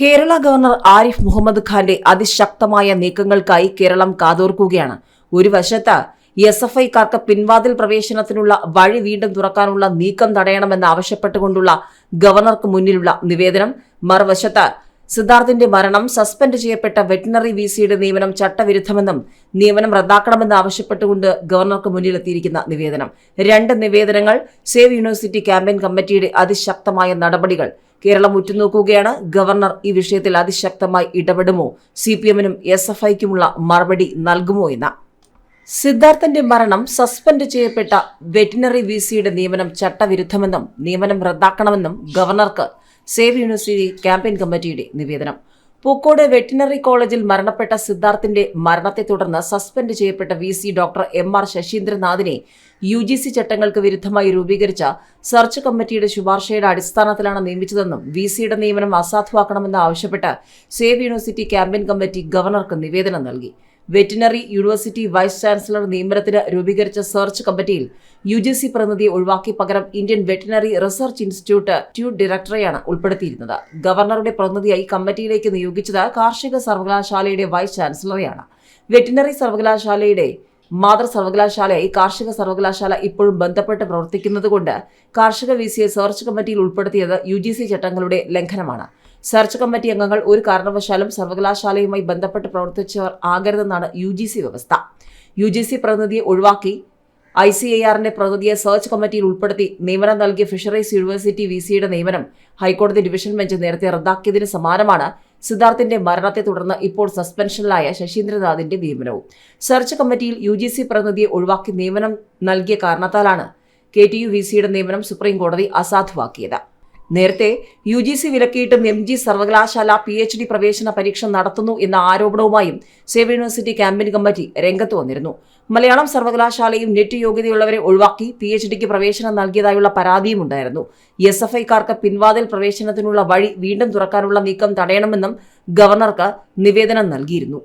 Kerala governor Arif Muhammad ഖാന്റെ അതിശക്തമായ നീക്കങ്ങൾക്കായി കേരളം കാതോർക്കുകയാണ്. ഒരു വശത്ത് എസ് എഫ് ഐക്കാർക്ക് പിൻവാതിൽ പ്രവേശനത്തിനുള്ള വഴി വീണ്ടും തുറക്കാനുള്ള നീക്കം തടയണമെന്ന് ആവശ്യപ്പെട്ടുകൊണ്ടുള്ള ഗവർണർക്ക് മുന്നിലുള്ള നിവേദനം. മറുവശത്ത് സിദ്ധാർത്ഥിന്റെ മരണം സസ്പെൻഡ് ചെയ്യപ്പെട്ട വെറ്റിനറി വി സിയുടെ നിയമനം ചട്ടവിരുദ്ധമെന്നും നിയമനം റദ്ദാക്കണമെന്ന് ആവശ്യപ്പെട്ടുകൊണ്ട് ഗവർണർക്ക് മുന്നിലെത്തിയിരിക്കുന്ന നിവേദനം. രണ്ട് നിവേദനങ്ങൾ സേവ് യൂണിവേഴ്സിറ്റി ക്യാമ്പയിൻ കമ്മിറ്റിയുടെ അതിശക്തമായ നടപടികൾ. കേരളം ഉറ്റുനോക്കുകയാണ്. ഗവർണർ ഈ വിഷയത്തിൽ അതിശക്തമായി ഇടപെടുമോ? സി പി എമ്മിനും എസ് എഫ് ഐക്കുമുള്ള മറുപടി നൽകുമോ എന്ന. സിദ്ധാർത്ഥന്റെ മരണം സസ്പെൻഡ് ചെയ്യപ്പെട്ട വെറ്റിനറി വി സിയുടെ നിയമനം ചട്ടവിരുദ്ധമെന്നും നിയമനം റദ്ദാക്കണമെന്നും ഗവർണർക്ക് സേവ് യൂണിവേഴ്സിറ്റി ക്യാമ്പയിൻ കമ്മിറ്റിയുടെ നിവേദനം. പൂക്കോട് വെറ്റിനറി കോളേജിൽ മരണപ്പെട്ട സിദ്ധാർത്ഥിന്റെ മരണത്തെ തുടർന്ന് സസ്പെൻഡ് ചെയ്യപ്പെട്ട V C doctor M R ശശീന്ദ്രനാഥിനെ U G C ചട്ടങ്ങൾക്ക് വിരുദ്ധമായി രൂപീകരിച്ച സെർച്ച് കമ്മിറ്റിയുടെ ശുപാർശയുടെ അടിസ്ഥാനത്തിലാണ് നിയമിച്ചതെന്നും വി സിയുടെ നിയമനം അസാധുവാക്കണമെന്ന് ആവശ്യപ്പെട്ട് സേവ് യൂണിവേഴ്സിറ്റി ക്യാമ്പയിൻ കമ്മിറ്റി ഗവർണർക്ക് നിവേദനം നൽകി. വെറ്റിനറി യൂണിവേഴ്സിറ്റി വൈസ് ചാൻസലർ നിയമനത്തിന് രൂപീകരിച്ച സെർച്ച് കമ്മിറ്റിയിൽ യു ജി സി പ്രതിനിധിയെ ഒഴിവാക്കി പകരം ഇന്ത്യൻ വെറ്റിനറി റിസർച്ച് ഇൻസ്റ്റിറ്റ്യൂട്ട് ട്യൂട്ട് ഡയറക്ടറെയാണ് ഉൾപ്പെടുത്തിയിരുന്നത്. ഗവർണറുടെ പ്രതിനിധിയായി കമ്മിറ്റിയിലേക്ക് നിയോഗിച്ചത് കാർഷിക സർവകലാശാലയുടെ വൈസ് ചാൻസലറെയാണ്. വെറ്റിനറി സർവകലാശാലയുടെ മാതൃ സർവകലാശാലയായി കാർഷിക സർവകലാശാല ഇപ്പോഴും ബന്ധപ്പെട്ട് പ്രവർത്തിക്കുന്നതുകൊണ്ട് കാർഷിക വി സിയെ സെർച്ച് കമ്മിറ്റിയിൽ ഉൾപ്പെടുത്തിയത് യു ചട്ടങ്ങളുടെ ലംഘനമാണ്. സെർച്ച് കമ്മിറ്റി അംഗങ്ങൾ ഒരു കാരണവശാലും സർവകലാശാലയുമായി ബന്ധപ്പെട്ട് പ്രവർത്തിച്ചവർ ആകരുതെന്നാണ് യു ജി സി വ്യവസ്ഥ. യു ജി സി പ്രതിനിധിയെ ഒഴിവാക്കി ഐ സി ഐ ആറിന്റെ പ്രതിനിധിയെ സെർച്ച് കമ്മിറ്റിയിൽ ഉൾപ്പെടുത്തി നിയമനം നൽകിയ ഫിഷറീസ് യൂണിവേഴ്സിറ്റി വി സിയുടെ നിയമനം ഹൈക്കോടതി ഡിവിഷൻ ബെഞ്ച് നേരത്തെ റദ്ദാക്കിയതിന് സമാനമാണ്. സിദ്ധാർത്ഥിന്റെ മരണത്തെ തുടർന്ന് ഇപ്പോൾ സസ്പെൻഷനിലായ ശശീന്ദ്രനാഥിന്റെ നിയമനവും. സെർച്ച് കമ്മിറ്റിയിൽ യു ജി സി പ്രതിനിധിയെ ഒഴിവാക്കി നിയമനം നൽകിയ കാരണത്താലാണ് കെ ടി യു വി സിയുടെ നിയമനം സുപ്രീം കോടതി അസാധുവാക്കിയത്. നേരത്തെ യു ജി സി വിലക്കിയിട്ടും എം ജി സർവകലാശാല പി എച്ച് ഡി പ്രവേശന പരീക്ഷ നടത്തുന്നു എന്ന ആരോപണവുമായും സേവ് യൂണിവേഴ്സിറ്റി ക്യാമ്പയിൻ കമ്മിറ്റി രംഗത്ത് വന്നിരുന്നു. മലയാളം സർവകലാശാലയും നെറ്റ് യോഗ്യതയുള്ളവരെ ഒഴിവാക്കി പി എച്ച് ഡിക്ക് പ്രവേശനം നൽകിയതായുള്ള പരാതിയും ഉണ്ടായിരുന്നു. എസ് എഫ് ഐക്കാർക്ക് പിൻവാതിൽ പ്രവേശനത്തിനുള്ള വഴി വീണ്ടും തുറക്കാനുള്ള നീക്കം തടയണമെന്നും ഗവർണർക്ക് നിവേദനം നൽകിയിരുന്നു.